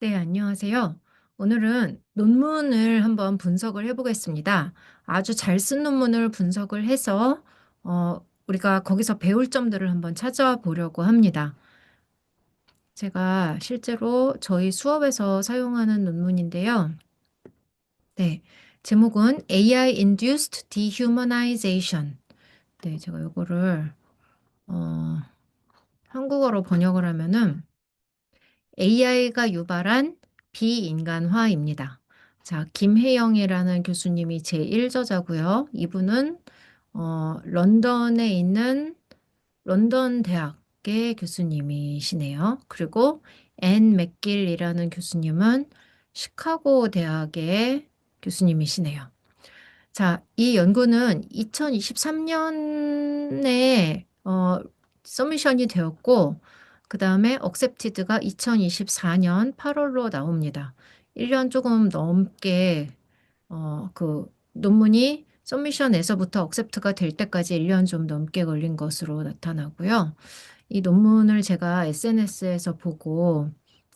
네, 안녕하세요. 오늘은 논문을 한번 분석을 해보겠습니다. 아주 잘 쓴 논문을 분석을 해서 어, 우리가 거기서 배울 점들을 한번 찾아보려고 합니다. 제가 실제로 저희 수업에서 사용하는 논문인데요. 네, 제목은 AI Induced Dehumanization. 네, 제가 이거를 어, 한국어로 번역을 하면은 AI가 유발한 비인간화입니다. 자, 김혜영이라는 교수님이 제1저자고요. 이분은 어, 런던에 있는 런던 대학의 교수님이시네요. 그리고 앤 맥길이라는 교수님은 시카고 대학의 교수님이시네요. 자, 이 연구는 2023년에 어, 서미션이 되었고, 그 다음에 억셉티드가 2024년 8월로 나옵니다. 1년 조금 넘게 어, 그 논문이 서미션에서부터 억셉트가 될 때까지 1년 좀 넘게 걸린 것으로 나타나고요. 이 논문을 제가 SNS에서 보고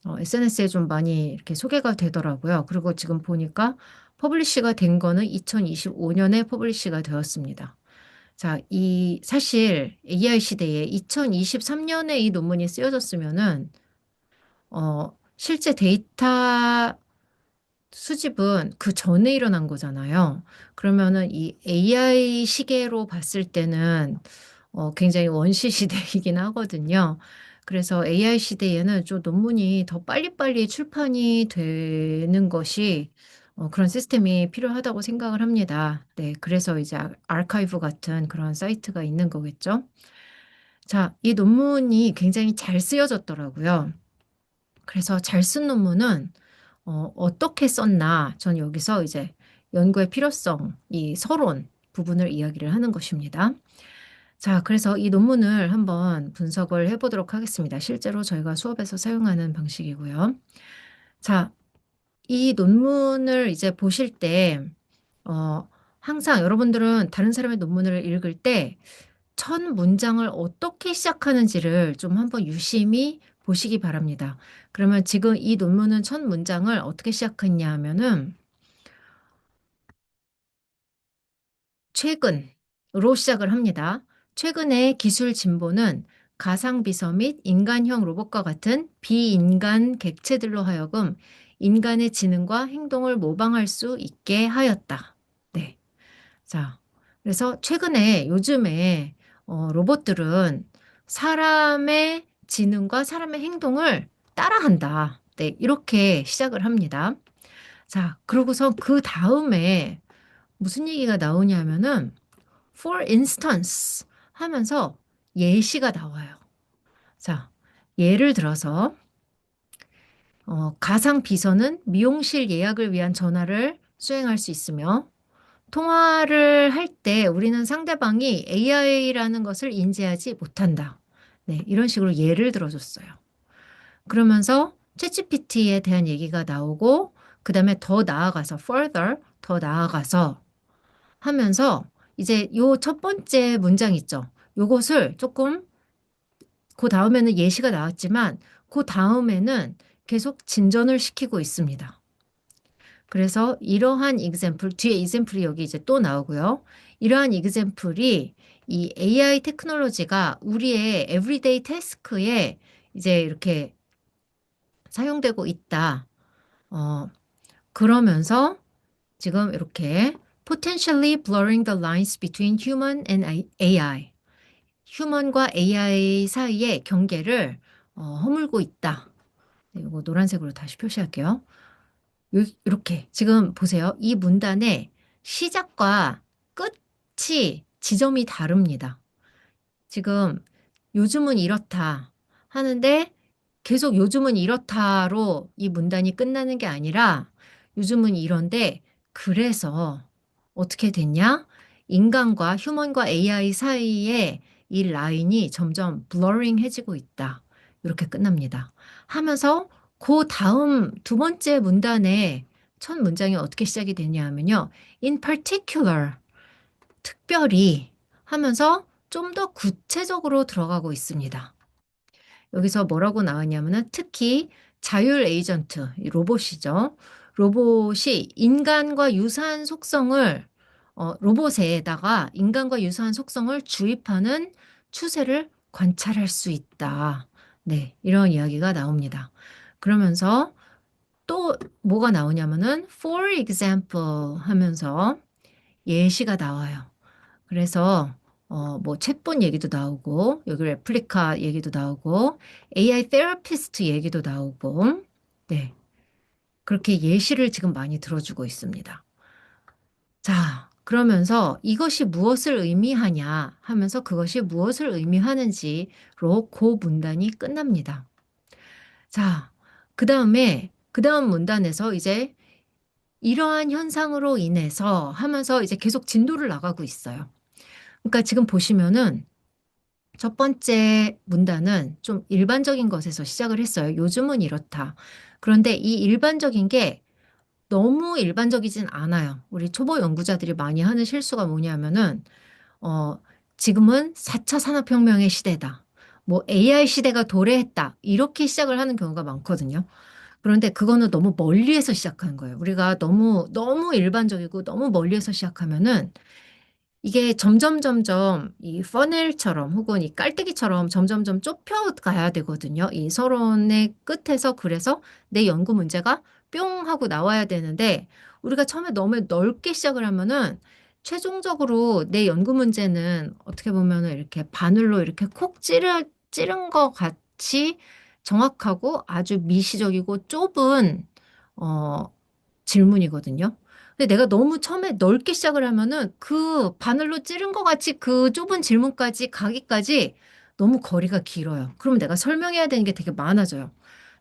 어, SNS에 좀 많이 이렇게 소개가 되더라고요. 그리고 지금 보니까 퍼블리시가 된 거는 2025년에 퍼블리시가 되었습니다. 자, 이 사실 AI 시대에 2023년에 이 논문이 쓰여졌으면은 어, 실제 데이터 수집은 그 전에 일어난 거잖아요. 그러면은 이 AI 시계로 봤을 때는 어, 굉장히 원시 시대이긴 하거든요. 그래서 AI 시대에는 좀 논문이 더 빨리빨리 출판이 되는 것이 어, 그런 시스템이 필요하다고 생각을 합니다. 네, 그래서 이제 아- 아카이브 같은 그런 사이트가 있는 거겠죠. 자, 이 논문이 굉장히 잘 쓰여졌더라고요. 그래서 잘 쓴 논문은 어, 어떻게 썼나? 전 여기서 이제 연구의 필요성, 이 서론 부분을 이야기를 하는 것입니다. 자, 그래서 이 논문을 한번 분석을 해보도록 하겠습니다. 실제로 저희가 수업에서 사용하는 방식이고요. 자, 이 논문을 이제 보실 때, 어, 항상 여러분들은 다른 사람의 논문을 읽을 때 첫 문장을 어떻게 시작하는지를 좀 한번 유심히 보시기 바랍니다. 그러면 지금 이 논문은 첫 문장을 어떻게 시작했냐 하면은 최근으로 시작을 합니다. 최근의 기술 진보는 가상비서 및 인간형 로봇과 같은 비인간 객체들로 하여금 인간의 지능과 행동을 모방할 수 있게 하였다. 네. 자, 그래서 최근에 요즘에 어, 로봇들은 사람의 지능과 사람의 행동을 따라한다. 네, 이렇게 시작을 합니다. 자, 그러고서 그 다음에 무슨 얘기가 나오냐면은 for instance 하면서 예시가 나와요. 자, 예를 들어서 어, 가상 비서는 미용실 예약을 위한 전화를 수행할 수 있으며 통화를 할 때 우리는 상대방이 AI라는 것을 인지하지 못한다. 네, 이런 식으로 예를 들어줬어요. 그러면서 챗GPT에 대한 얘기가 나오고 그 다음에 더 나아가서 further 더 나아가서 하면서 이제 요 첫 번째 문장 있죠. 요것을 조금 그 다음에는 예시가 나왔지만 그 다음에는 계속 진전을 시키고 있습니다. 그래서 이러한 example, 뒤에 example이 여기 이제 또 나오고요. 이러한 example이 이 AI 테크놀로지가 우리의 everyday task에 이제 이렇게 사용되고 있다. 어, 그러면서 지금 이렇게 potentially blurring the lines between human and AI. 휴먼과 AI 사이의 경계를 어, 허물고 있다. 네, 이거 노란색으로 다시 표시할게요. 요- 이렇게 지금 보세요. 이 문단의 시작과 끝이 지점이 다릅니다. 지금 요즘은 이렇다 하는데 계속 요즘은 이렇다로 이 문단이 끝나는 게 아니라 요즘은 이런데 그래서 어떻게 됐냐? 인간과 휴먼과 AI 사이에 이 라인이 점점 블러링해지고 있다. 이렇게 끝납니다. 하면서 그 다음 두 번째 문단의 첫 문장이 어떻게 시작이 되냐 하면요. in particular, 특별히 하면서 좀 더 구체적으로 들어가고 있습니다. 여기서 뭐라고 나왔냐면은 특히 자율 에이전트, 로봇이죠. 로봇이 인간과 유사한 속성을 어, 로봇에다가 인간과 유사한 속성을 주입하는 추세를 관찰할 수 있다. 네, 이런 이야기가 나옵니다. 그러면서 또 뭐가 나오냐면은 for example 하면서 예시가 나와요. 그래서 어, 뭐 챗봇 얘기도 나오고 여기 레플리카 얘기도 나오고 AI 테라피스트 얘기도 나오고 네. 그렇게 예시를 지금 많이 들어주고 있습니다. 자, 그러면서 이것이 무엇을 의미하냐 하면서 그것이 무엇을 의미하는지로 그 문단이 끝납니다. 자, 그 다음에 그 다음 문단에서 이제 이러한 현상으로 인해서 하면서 이제 계속 진도를 나가고 있어요. 그러니까 지금 보시면은 첫 번째 문단은 좀 일반적인 것에서 시작을 했어요. 요즘은 이렇다. 그런데 이 일반적인 게 너무 일반적이진 않아요. 우리 초보 연구자들이 많이 하는 실수가 뭐냐면은, 어, 지금은 4차 산업혁명의 시대다. 뭐 AI 시대가 도래했다. 이렇게 시작을 하는 경우가 많거든요. 그런데 그거는 너무 멀리에서 시작하는 거예요. 우리가 너무, 너무 일반적이고 너무 멀리에서 시작하면은 이게 점점 점점 이 퍼넬처럼 혹은 이 깔때기처럼 점점점 좁혀가야 되거든요. 이 서론의 끝에서 그래서 내 연구 문제가 뿅 하고 나와야 되는데 우리가 처음에 너무 넓게 시작을 하면은 최종적으로 내 연구 문제는 어떻게 보면은 이렇게 바늘로 이렇게 콕 찌르, 찌른 것 같이 정확하고 아주 미시적이고 좁은 어, 질문이거든요. 근데 내가 너무 처음에 넓게 시작을 하면은 그 바늘로 찌른 것 같이 그 좁은 질문까지 가기까지 너무 거리가 길어요. 그러면 내가 설명해야 되는 게 되게 많아져요.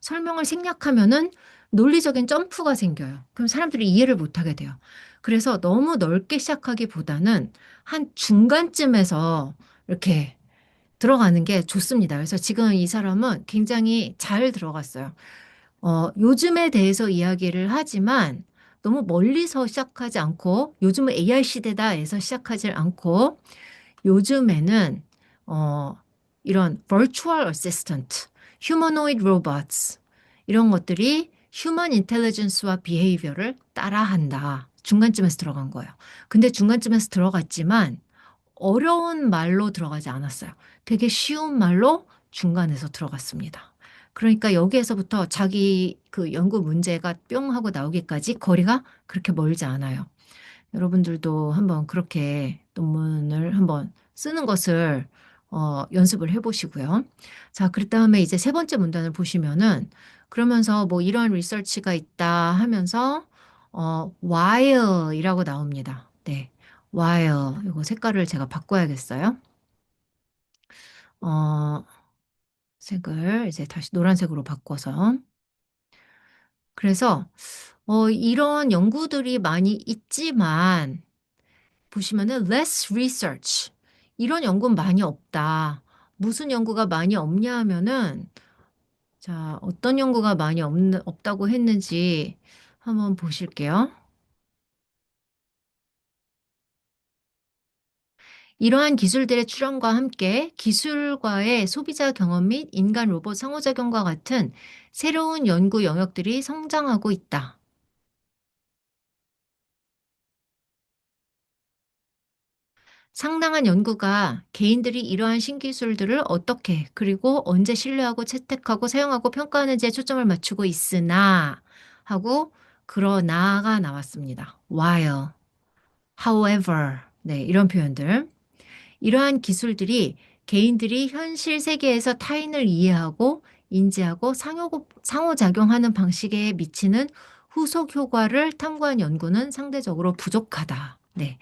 설명을 생략하면은 논리적인 점프가 생겨요. 그럼 사람들이 이해를 못 하게 돼요. 그래서 너무 넓게 시작하기보다는 한 중간쯤에서 이렇게 들어가는 게 좋습니다. 그래서 지금 이 사람은 굉장히 잘 들어갔어요. 어, 요즘에 대해서 이야기를 하지만 너무 멀리서 시작하지 않고 요즘은 AI 시대다에서 시작하지 않고 요즘에는 어, 이런 virtual assistant, humanoid robots 이런 것들이 human intelligence와 behavior를 따라한다. 중간쯤에서 들어간 거예요. 근데 중간쯤에서 들어갔지만 어려운 말로 들어가지 않았어요. 되게 쉬운 말로 중간에서 들어갔습니다. 그러니까 여기에서부터 자기 그 연구 문제가 뿅 하고 나오기까지 거리가 그렇게 멀지 않아요. 여러분들도 한번 그렇게 논문을 한번 쓰는 것을 어, 연습을 해보시고요. 자, 그 다음에 이제 세 번째 문단을 보시면은 그러면서 뭐 이러한 리서치가 있다 하면서 어, while이라고 나옵니다. 네, while 이거 색깔을 제가 바꿔야겠어요. 어, 색을 이제 다시 노란색으로 바꿔서 그래서 어, 이런 연구들이 많이 있지만 보시면은 less research 이런 연구는 많이 없다. 무슨 연구가 많이 없냐 하면은 자, 어떤 연구가 많이 없, 없다고 했는지 한번 보실게요. 이러한 기술들의 출현과 함께 기술과의 소비자 경험 및 인간 로봇 상호작용과 같은 새로운 연구 영역들이 성장하고 있다. 상당한 연구가 개인들이 이러한 신기술들을 어떻게 그리고 언제 신뢰하고 채택하고 사용하고 평가하는지에 초점을 맞추고 있으나 하고 그러나가 나왔습니다. while, however, 네, 이런 표현들. 이러한 기술들이 개인들이 현실 세계에서 타인을 이해하고 인지하고 상호, 상호작용하는 방식에 미치는 후속 효과를 탐구한 연구는 상대적으로 부족하다. 네.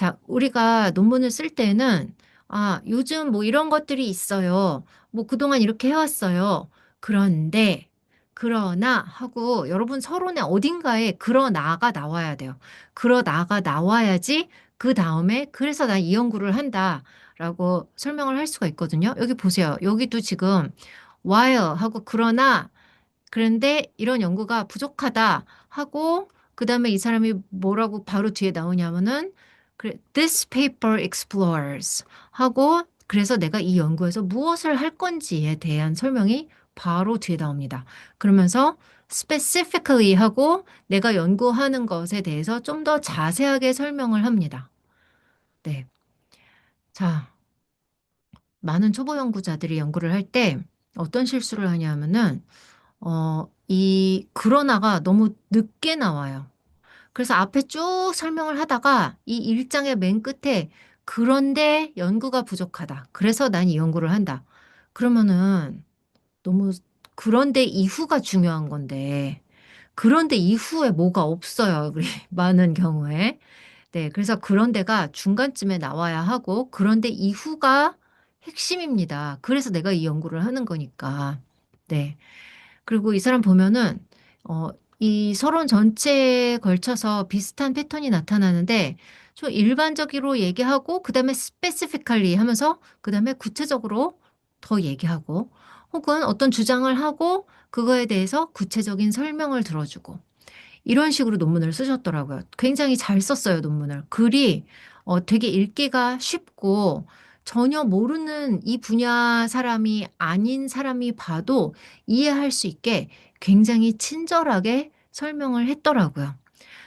자, 우리가 논문을 쓸 때는 아, 요즘 뭐 이런 것들이 있어요. 뭐 그동안 이렇게 해왔어요. 그런데, 그러나 하고 여러분 서론의 어딘가에 그러나가 나와야 돼요. 그러나가 나와야지 그 다음에 그래서 난 이 연구를 한다라고 설명을 할 수가 있거든요. 여기 보세요. 여기도 지금 while 하고 그러나 그런데 이런 연구가 부족하다 하고 그 다음에 이 사람이 뭐라고 바로 뒤에 나오냐면은 this paper explores 하고 그래서 내가 이 연구에서 무엇을 할 건지에 대한 설명이 바로 뒤에 나옵니다. 그러면서 specifically 하고 내가 연구하는 것에 대해서 좀 더 자세하게 설명을 합니다. 네. 자, 많은 초보 연구자들이 연구를 할 때 어떤 실수를 하냐면은, 어, 이 그러나가 너무 늦게 나와요. 그래서 앞에 쭉 설명을 하다가 이 일장의 맨 끝에 그런데 연구가 부족하다. 그래서 난 이 연구를 한다. 그러면은 너무 그런데 이후가 중요한 건데 그런데 이후에 뭐가 없어요. 우리 많은 경우에. 네, 그래서 그런데가 중간쯤에 나와야 하고 그런데 이후가 핵심입니다. 그래서 내가 이 연구를 하는 거니까. 네. 그리고 이 사람 보면은 어, 이 서론 전체에 걸쳐서 비슷한 패턴이 나타나는데 좀 일반적으로 얘기하고 그다음에 스페시피컬리 하면서 그다음에 구체적으로 더 얘기하고 혹은 어떤 주장을 하고 그거에 대해서 구체적인 설명을 들어주고 이런 식으로 논문을 쓰셨더라고요. 굉장히 잘 썼어요, 논문을. 글이 어, 되게 읽기가 쉽고 전혀 모르는 이 분야 사람이 아닌 사람이 봐도 이해할 수 있게 굉장히 친절하게 설명을 했더라고요.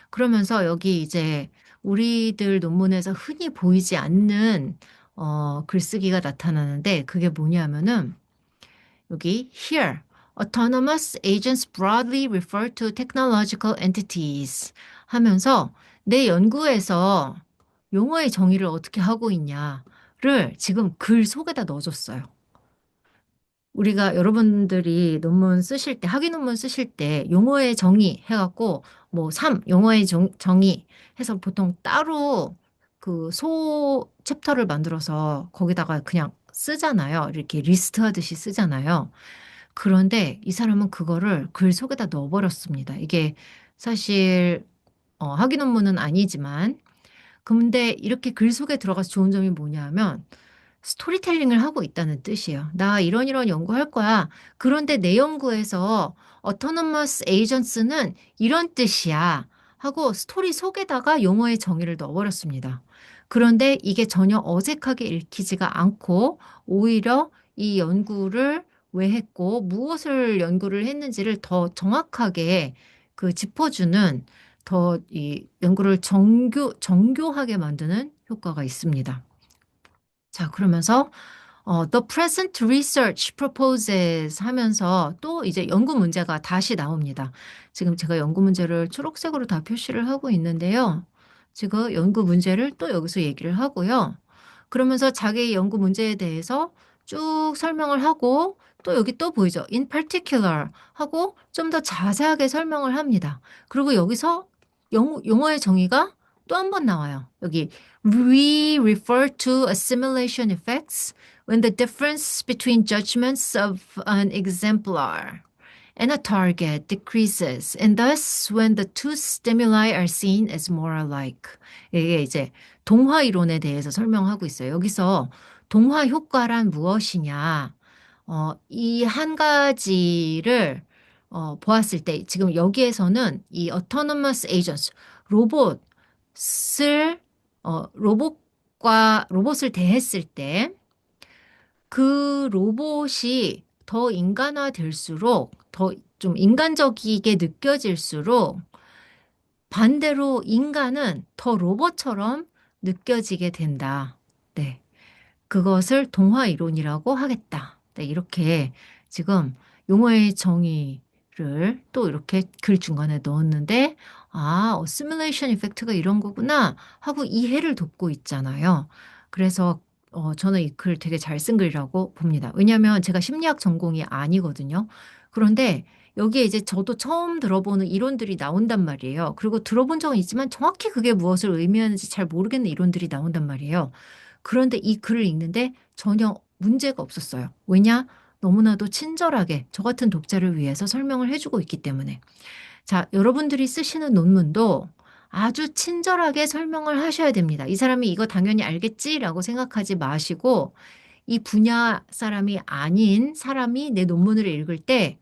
그러면서 여기 이제 우리들 논문에서 흔히 보이지 않는 어, 글쓰기가 나타나는데 그게 뭐냐면은 여기 here autonomous agents broadly refer to technological entities 하면서 내 연구에서 용어의 정의를 어떻게 하고 있냐를 지금 글 속에다 넣어줬어요. 우리가 여러분들이 논문 쓰실 때, 학위 논문 쓰실 때 용어의 정의 해갖고 뭐 3, 용어의 정, 정의 해서 보통 따로 그 소 챕터를 만들어서 거기다가 그냥 쓰잖아요. 이렇게 리스트 하듯이 쓰잖아요. 그런데 이 사람은 그거를 글 속에다 넣어버렸습니다. 이게 사실 어, 학위 논문은 아니지만 근데 이렇게 글 속에 들어가서 좋은 점이 뭐냐면 스토리텔링을 하고 있다는 뜻이에요. 나 이런 이런 연구할 거야. 그런데 내 연구에서 autonomous agents는 이런 뜻이야. 하고 스토리 속에다가 용어의 정의를 넣어버렸습니다. 그런데 이게 전혀 어색하게 읽히지가 않고 오히려 이 연구를 왜 했고 무엇을 연구를 했는지를 더 정확하게 그 짚어주는 더 이 연구를 정교, 정교하게 만드는 효과가 있습니다. 자, 그러면서 어, The present research proposes 하면서 또 이제 연구 문제가 다시 나옵니다. 지금 제가 연구 문제를 초록색으로 다 표시를 하고 있는데요. 지금 연구 문제를 또 여기서 얘기를 하고요. 그러면서 자기 연구 문제에 대해서 쭉 설명을 하고 또 여기 또 보이죠. in particular 하고 좀 더 자세하게 설명을 합니다. 그리고 여기서 영, 용어의 정의가 또 한 번 나와요. 여기 we refer to assimilation effects when the difference between judgments of an exemplar and a target decreases, and thus when the two stimuli are seen as more alike. 이게 이제 동화 이론에 대해서 설명하고 있어요. 여기서 동화 효과란 무엇이냐? 어, 이 한 가지를 어, 보았을 때 지금 여기에서는 이 autonomous agents 로봇을 어, 로봇과 로봇을 대했을 때 그 로봇이 더 인간화될수록 더 좀 인간적이게 느껴질수록 반대로 인간은 더 로봇처럼 느껴지게 된다. 네. 그것을 동화 이론이라고 하겠다. 네, 이렇게 지금 용어의 정의 를 또 이렇게 글 중간에 넣었는데 아, 어시뮬레이션 이펙트가 이런 거구나 하고 이해를 돕고 있잖아요. 그래서 어, 저는 이 글 되게 잘 쓴 글이라고 봅니다. 왜냐하면 제가 심리학 전공이 아니거든요. 그런데 여기에 이제 저도 처음 들어보는 이론들이 나온단 말이에요. 그리고 들어본 적은 있지만 정확히 그게 무엇을 의미하는지 잘 모르겠는 이론들이 나온단 말이에요. 그런데 이 글을 읽는데 전혀 문제가 없었어요. 왜냐? 너무나도 친절하게 저 같은 독자를 위해서 설명을 해주고 있기 때문에. 자, 여러분들이 쓰시는 논문도 아주 친절하게 설명을 하셔야 됩니다. 이 사람이 이거 당연히 알겠지라고 생각하지 마시고 이 분야 사람이 아닌 사람이 내 논문을 읽을 때,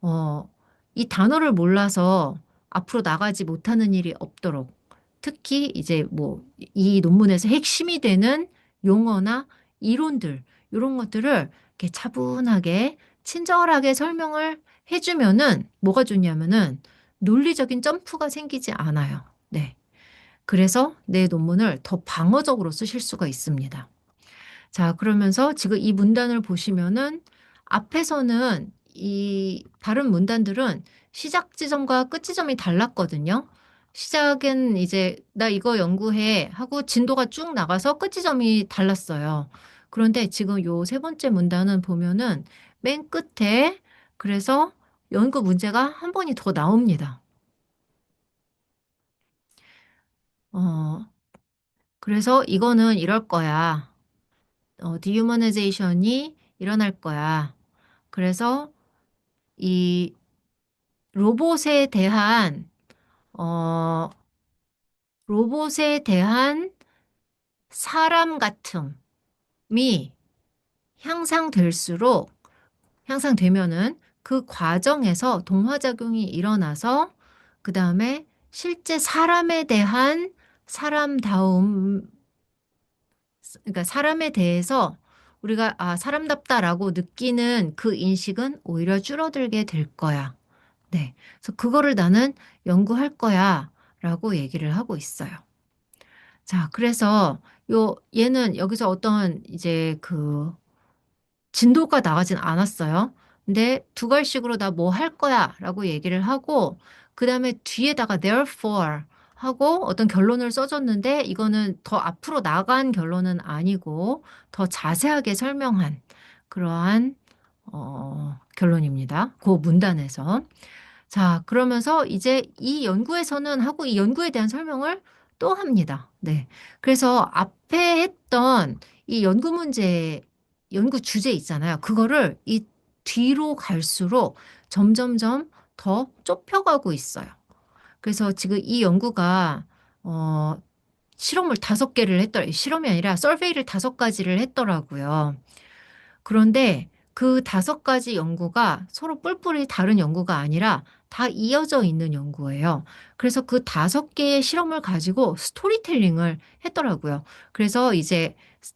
어, 이 단어를 몰라서 앞으로 나가지 못하는 일이 없도록 특히 이제 뭐 이 논문에서 핵심이 되는 용어나 이론들, 이런 것들을 이렇게 차분하게 친절하게 설명을 해주면은 뭐가 좋냐면은 논리적인 점프가 생기지 않아요. 네. 그래서 내 논문을 더 방어적으로 쓰실 수가 있습니다. 자, 그러면서 지금 이 문단을 보시면은 앞에서는 이 다른 문단들은 시작 지점과 끝 지점이 달랐거든요. 시작은 이제 나 이거 연구해 하고 진도가 쭉 나가서 끝 지점이 달랐어요. 그런데 지금 요 세 번째 문단은 보면은 맨 끝에 그래서 연구 문제가 한 번이 더 나옵니다. 어, 그래서 이거는 이럴 거야. 어, 디유머니제이션이 일어날 거야. 그래서 이 로봇에 대한 어, 로봇에 대한 사람 같음 이 향상될수록 향상되면은 그 과정에서 동화작용이 일어나서 그 다음에 실제 사람에 대한 사람다움, 그러니까 사람에 대해서 우리가 아, 사람답다라고 느끼는 그 인식은 오히려 줄어들게 될 거야. 네. 그래서 그거를 나는 연구할 거야. 라고 얘기를 하고 있어요. 자, 그래서 요, 얘는 여기서 어떤 이제 그 진도가 나가진 않았어요. 근데 두 갈씩으로 나 뭐 할 거야 라고 얘기를 하고 그 다음에 뒤에다가 therefore 하고 어떤 결론을 써줬는데 이거는 더 앞으로 나간 결론은 아니고 더 자세하게 설명한 그러한 어, 결론입니다. 그 문단에서. 자, 그러면서 이제 이 연구에서는 하고 이 연구에 대한 설명을 또 합니다. 네. 그래서 앞에 했던 이 연구 문제, 연구 주제 있잖아요. 그거를 이 뒤로 갈수록 점점점 더 좁혀가고 있어요. 그래서 지금 이 연구가, 어, 실험을 다섯 개를 했더라. 실험이 아니라 설베이를 다섯 가지를 했더라고요. 그런데 그 다섯 가지 연구가 서로 뿔뿔이 다른 연구가 아니라 다 이어져 있는 연구예요. 그래서 그 다섯 개의 실험을 가지고 스토리텔링을 했더라고요. 그래서 이제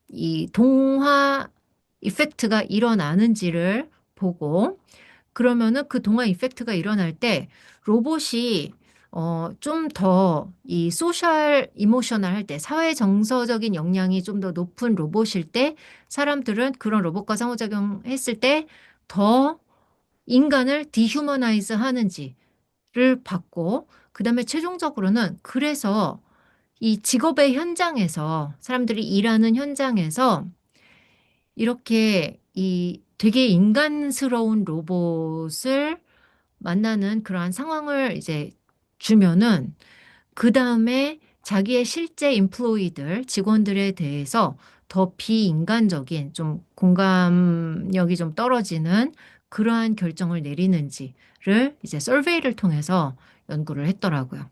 이 동화 이펙트가 일어나는지를 보고 그러면은 그 동화 이펙트가 일어날 때 로봇이 어, 좀 더 이 소셜 이모셔널 할 때, 사회 정서적인 역량이 좀 더 높은 로봇일 때, 사람들은 그런 로봇과 상호작용 했을 때 더 인간을 디휴머나이즈 하는지를 봤고, 그 다음에 최종적으로는 그래서 이 직업의 현장에서, 사람들이 일하는 현장에서 이렇게 이 되게 인간스러운 로봇을 만나는 그러한 상황을 이제 주면은 그 다음에 자기의 실제 인플로이들, 직원들에 대해서 더 비인간적인 좀 공감력이 좀 떨어지는 그러한 결정을 내리는지를 이제 설베이를 통해서 연구를 했더라고요.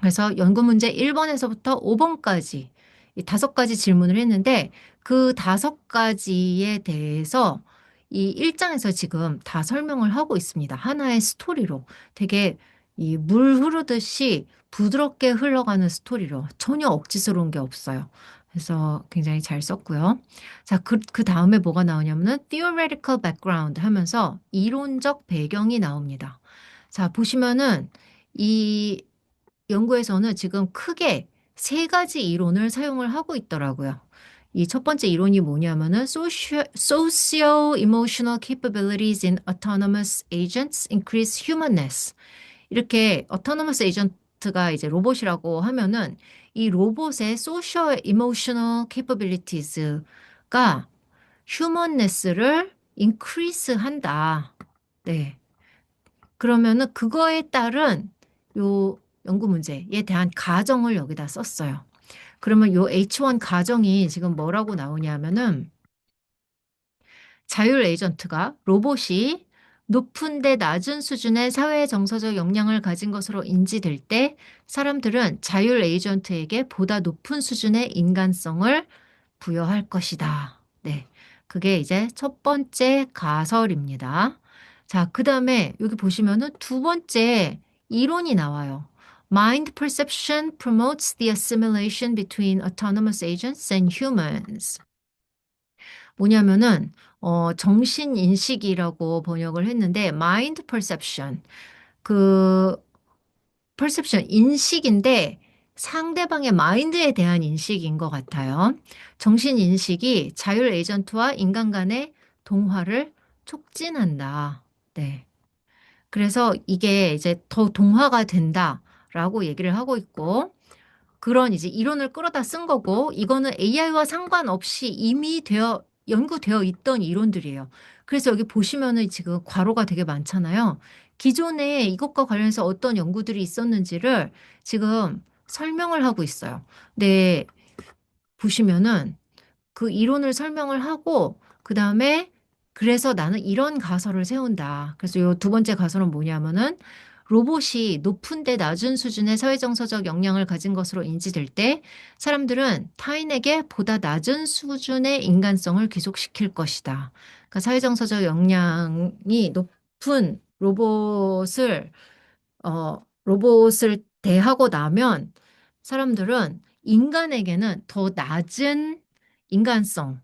그래서 연구 문제 1번에서부터 5번까지 이 다섯 가지 질문을 했는데 그 다섯 가지에 대해서 이 1장에서 지금 다 설명을 하고 있습니다. 하나의 스토리로 되게 이 물 흐르듯이 부드럽게 흘러가는 스토리로 전혀 억지스러운 게 없어요. 그래서 굉장히 잘 썼고요. 자, 그, 그 다음에 뭐가 나오냐면은 theoretical background 하면서 이론적 배경이 나옵니다. 자, 보시면은 이 연구에서는 지금 크게 세 가지 이론을 사용을 하고 있더라고요. 이 첫 번째 이론이 뭐냐면은 socio-emotional capabilities in autonomous agents increase humanness. 이렇게 어토노머스 에이전트가 이제 로봇이라고 하면은 이 로봇의 소셜 이모셔널 케이퍼빌리티즈가 휴먼네스를 인크리스 한다. 네. 그러면은 그거에 따른 요 연구 문제에 대한 가정을 여기다 썼어요. 그러면 요 H1 가정이 지금 뭐라고 나오냐면은 자율 에이전트가 로봇이 높은데 낮은 수준의 사회 정서적 역량을 가진 것으로 인지될 때 사람들은 자율 에이전트에게 보다 높은 수준의 인간성을 부여할 것이다. 네. 그게 이제 첫 번째 가설입니다. 자, 그 다음에 여기 보시면은 두 번째 이론이 나와요. Mind perception promotes the assimilation between autonomous agents and humans. 뭐냐면은 어, 정신 인식이라고 번역을 했는데 mind perception 그 perception 인식인데 상대방의 마인드에 대한 인식인 것 같아요. 정신 인식이 자율 에이전트와 인간 간의 동화를 촉진한다. 네. 그래서 이게 이제 더 동화가 된다라고 얘기를 하고 있고 그런 이제 이론을 끌어다 쓴 거고 이거는 AI와 상관없이 이미 되어 연구되어 있던 이론들이에요. 그래서 여기 보시면은 지금 괄호가 되게 많잖아요. 기존에 이것과 관련해서 어떤 연구들이 있었는지를 지금 설명을 하고 있어요. 네, 보시면은 그 이론을 설명을 하고 그 다음에 그래서 나는 이런 가설을 세운다. 그래서 요 두 번째 가설은 뭐냐면은 로봇이 높은데 낮은 수준의 사회정서적 역량을 가진 것으로 인지될 때 사람들은 타인에게 보다 낮은 수준의 인간성을 귀속시킬 것이다. 그러니까 사회정서적 역량이 높은 로봇을 어, 로봇을 대하고 나면 사람들은 인간에게는 더 낮은 인간성을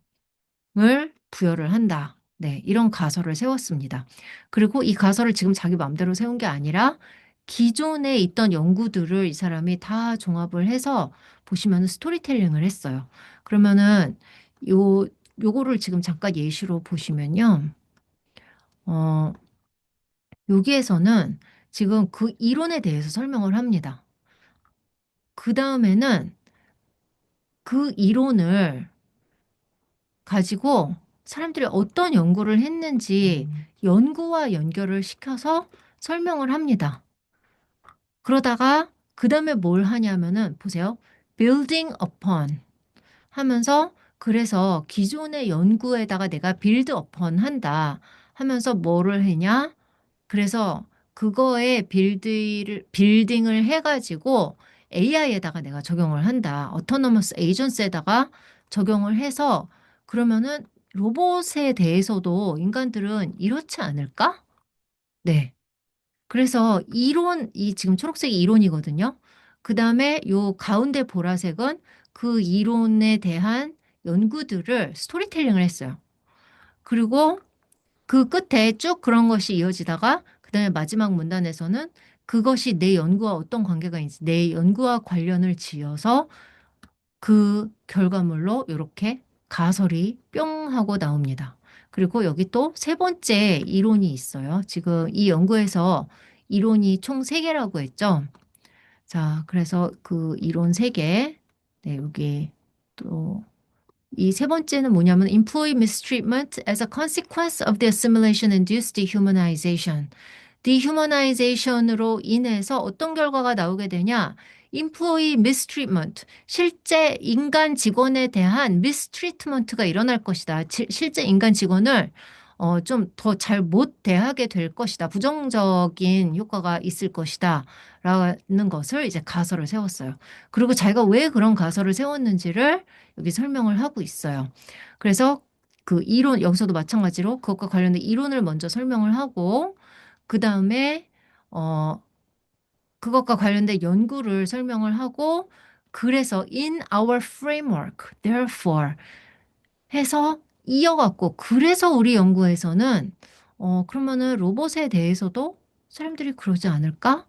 부여를 한다. 네, 이런 가설을 세웠습니다. 그리고 이 가설을 지금 자기 마음대로 세운 게 아니라 기존에 있던 연구들을 이 사람이 다 종합을 해서 보시면 스토리텔링을 했어요. 그러면은 요, 요거를 지금 잠깐 예시로 보시면요. 어, 여기에서는 지금 그 이론에 대해서 설명을 합니다. 그 다음에는 그 이론을 가지고 사람들이 어떤 연구를 했는지 연구와 연결을 시켜서 설명을 합니다. 그러다가 그 다음에 뭘 하냐면은 보세요. building upon 하면서 그래서 기존의 연구에다가 내가 build upon 한다 하면서 뭐를 했냐? 그래서 그거에 빌드를 빌딩을 해가지고 AI에다가 내가 적용을 한다. 어토노머스 에이전스에다가 적용을 해서 그러면은 로봇에 대해서도 인간들은 이렇지 않을까? 네. 그래서 이론, 이 지금 초록색이 이론이거든요. 그 다음에 요 가운데 보라색은 그 이론에 대한 연구들을 스토리텔링을 했어요. 그리고 그 끝에 쭉 그런 것이 이어지다가 그 다음에 마지막 문단에서는 그것이 내 연구와 어떤 관계가 있는지 내 연구와 관련을 지어서 그 결과물로 이렇게 가설이 뿅 하고 나옵니다. 그리고 여기 또 세 번째 이론이 있어요. 지금 이 연구에서 이론이 총 세개라고 했죠. 자, 그래서 그 이론 세개 네, 여기 또 이 세 번째는 뭐냐면 employee mistreatment as a consequence of the assimilation induced dehumanization. dehumanization으로 인해서 어떤 결과가 나오게 되냐? Employee mistreatment, 실제 인간 직원에 대한 mistreatment가 일어날 것이다. 실제 인간 직원을 어, 좀 더 잘 못 대하게 될 것이다. 부정적인 효과가 있을 것이다. 라는 것을 이제 가설을 세웠어요. 그리고 자기가 왜 그런 가설을 세웠는지를 여기 설명을 하고 있어요. 그래서 그 이론, 여기서도 마찬가지로 그것과 관련된 이론을 먼저 설명을 하고, 그 다음에, 어, 그것과 관련된 연구를 설명을 하고 그래서 in our framework, therefore 해서 이어갖고 그래서 우리 연구에서는 어 그러면은 로봇에 대해서도 사람들이 그러지 않을까?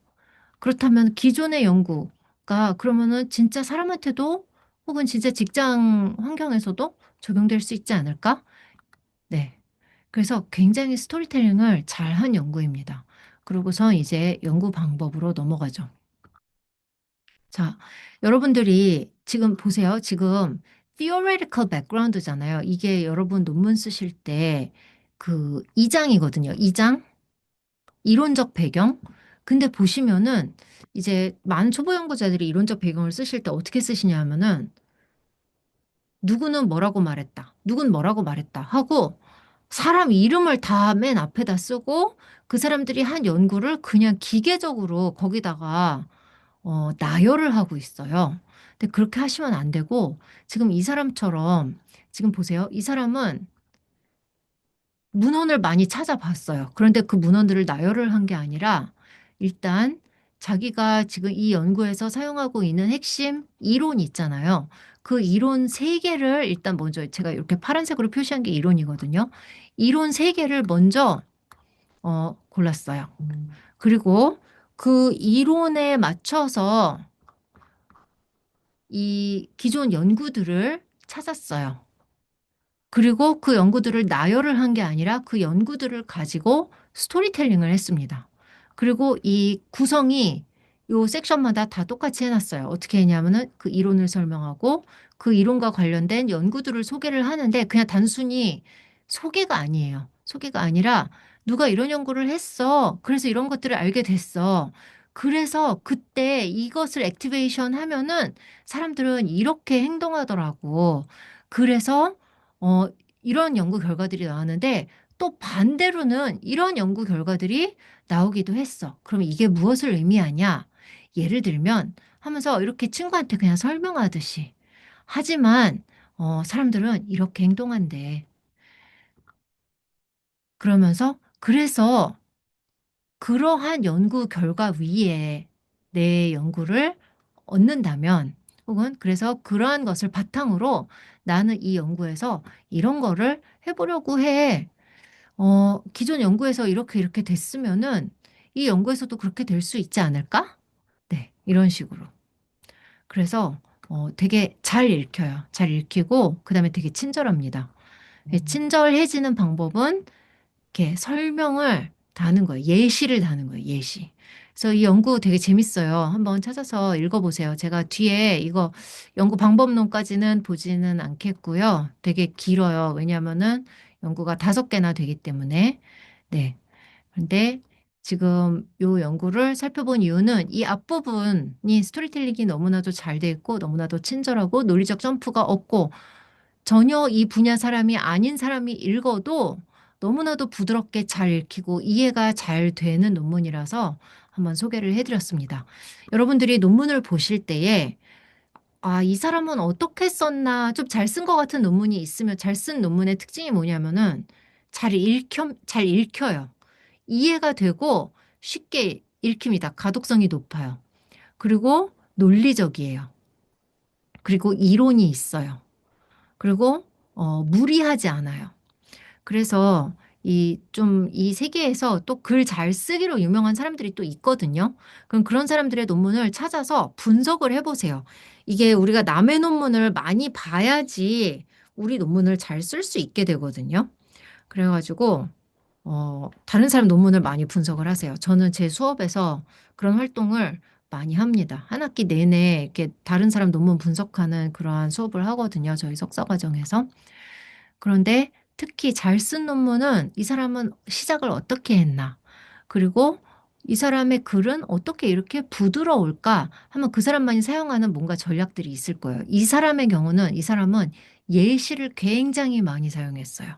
그렇다면 기존의 연구가 그러면은 진짜 사람한테도 혹은 진짜 직장 환경에서도 적용될 수 있지 않을까? 네. 그래서 굉장히 스토리텔링을 잘한 연구입니다. 그러고서 이제 연구 방법으로 넘어가죠. 자, 여러분들이 지금 보세요. 지금 theoretical background잖아요. 이게 여러분 논문 쓰실 때 그 2장이거든요. 2장. 이론적 배경. 근데 보시면은 이제 많은 초보 연구자들이 이론적 배경을 쓰실 때 어떻게 쓰시냐 하면은 누구는 뭐라고 말했다. 누군 뭐라고 말했다. 하고 사람 이름을 다 맨 앞에다 쓰고 그 사람들이 한 연구를 그냥 기계적으로 거기다가 어, 나열을 하고 있어요. 근데 그렇게 하시면 안 되고 지금 이 사람처럼 지금 보세요. 이 사람은 문헌을 많이 찾아봤어요. 그런데 그 문헌들을 나열을 한 게 아니라 일단 자기가 지금 이 연구에서 사용하고 있는 핵심 이론 있잖아요. 그 이론 세 개를 일단 먼저 제가 이렇게 파란색으로 표시한 게 이론이거든요. 이론 세 개를 먼저 어, 골랐어요. 그리고 그 이론에 맞춰서 이 기존 연구들을 찾았어요. 그리고 그 연구들을 나열을 한 게 아니라 그 연구들을 가지고 스토리텔링을 했습니다. 그리고 이 구성이 요 섹션마다 다 똑같이 해놨어요. 어떻게 했냐면은 그 이론을 설명하고 그 이론과 관련된 연구들을 소개를 하는데 그냥 단순히 소개가 아니에요. 소개가 아니라 누가 이런 연구를 했어. 그래서 이런 것들을 알게 됐어. 그래서 그때 이것을 액티베이션 하면은 사람들은 이렇게 행동하더라고. 그래서 어 이런 연구 결과들이 나왔는데 또 반대로는 이런 연구 결과들이 나오기도 했어. 그럼 이게 무엇을 의미하냐? 예를 들면 하면서 이렇게 친구한테 그냥 설명하듯이. 하지만 어, 사람들은 이렇게 행동한대. 그러면서 그래서 그러한 연구 결과 위에 내 연구를 얻는다면 혹은 그래서 그러한 것을 바탕으로 나는 이 연구에서 이런 거를 해보려고 해. 어, 기존 연구에서 이렇게 이렇게 됐으면은 이 연구에서도 그렇게 될 수 있지 않을까? 네, 이런 식으로. 그래서 어, 되게 잘 읽혀요. 잘 읽히고 그다음에 되게 친절합니다. 네, 친절해지는 방법은 이렇게 설명을 다는 거예요. 예시를 다는 거예요. 예시. 그래서 이 연구 되게 재밌어요. 한번 찾아서 읽어보세요. 제가 뒤에 이거 연구 방법론까지는 보지는 않겠고요. 되게 길어요. 왜냐하면은 연구가 다섯 개나 되기 때문에. 네. 그런데 지금 요 연구를 살펴본 이유는 이 앞부분이 스토리텔링이 너무나도 잘 돼 있고 너무나도 친절하고 논리적 점프가 없고 전혀 이 분야 사람이 아닌 사람이 읽어도 너무나도 부드럽게 잘 읽히고 이해가 잘 되는 논문이라서 한번 소개를 해드렸습니다. 여러분들이 논문을 보실 때에 아, 이 사람은 어떻게 썼나 좀 잘 쓴 것 같은 논문이 있으면 잘 쓴 논문의 특징이 뭐냐면은 잘 읽혀, 잘 읽혀요. 이해가 되고 쉽게 읽힙니다. 가독성이 높아요. 그리고 논리적이에요. 그리고 이론이 있어요. 그리고 어, 무리하지 않아요. 그래서 이 좀 이 세계에서 또 글 잘 쓰기로 유명한 사람들이 또 있거든요. 그럼 그런 사람들의 논문을 찾아서 분석을 해보세요. 이게 우리가 남의 논문을 많이 봐야지 우리 논문을 잘 쓸 수 있게 되거든요. 그래가지고 어, 다른 사람 논문을 많이 분석을 하세요. 저는 제 수업에서 그런 활동을 많이 합니다. 한 학기 내내 이렇게 다른 사람 논문 분석하는 그러한 수업을 하거든요. 저희 석사 과정에서. 그런데 특히 잘 쓴 논문은 이 사람은 시작을 어떻게 했나. 그리고 이 사람의 글은 어떻게 이렇게 부드러울까 하면 그 사람만이 사용하는 뭔가 전략들이 있을 거예요. 이 사람의 경우는 이 사람은 예시를 굉장히 많이 사용했어요.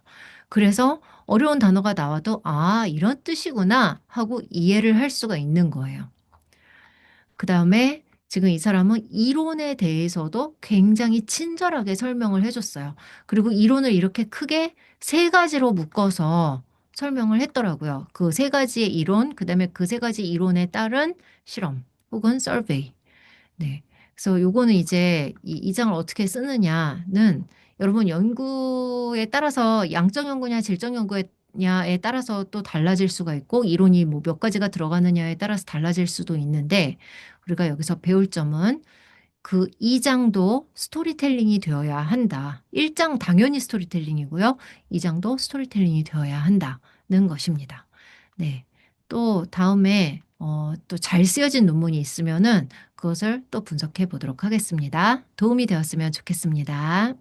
그래서 어려운 단어가 나와도 아, 이런 뜻이구나 하고 이해를 할 수가 있는 거예요. 그 다음에 지금 이 사람은 이론에 대해서도 굉장히 친절하게 설명을 해줬어요. 그리고 이론을 이렇게 크게 세 가지로 묶어서 설명을 했더라고요. 그 세 가지의 이론, 그 다음에 그 세 가지 이론에 따른 실험 혹은 서베이. 네. 그래서 요거는 이제 이, 이 장을 어떻게 쓰느냐는 여러분 연구에 따라서 양적 연구냐 질적 연구냐에 따라서 또 달라질 수가 있고 이론이 뭐 몇 가지가 들어가느냐에 따라서 달라질 수도 있는데 우리가 여기서 배울 점은 그 2장도 스토리텔링이 되어야 한다. 1장 당연히 스토리텔링이고요. 2장도 스토리텔링이 되어야 한다는 것입니다. 네. 또 다음에 어, 또 잘 쓰여진 논문이 있으면은 그것을 또 분석해 보도록 하겠습니다. 도움이 되었으면 좋겠습니다.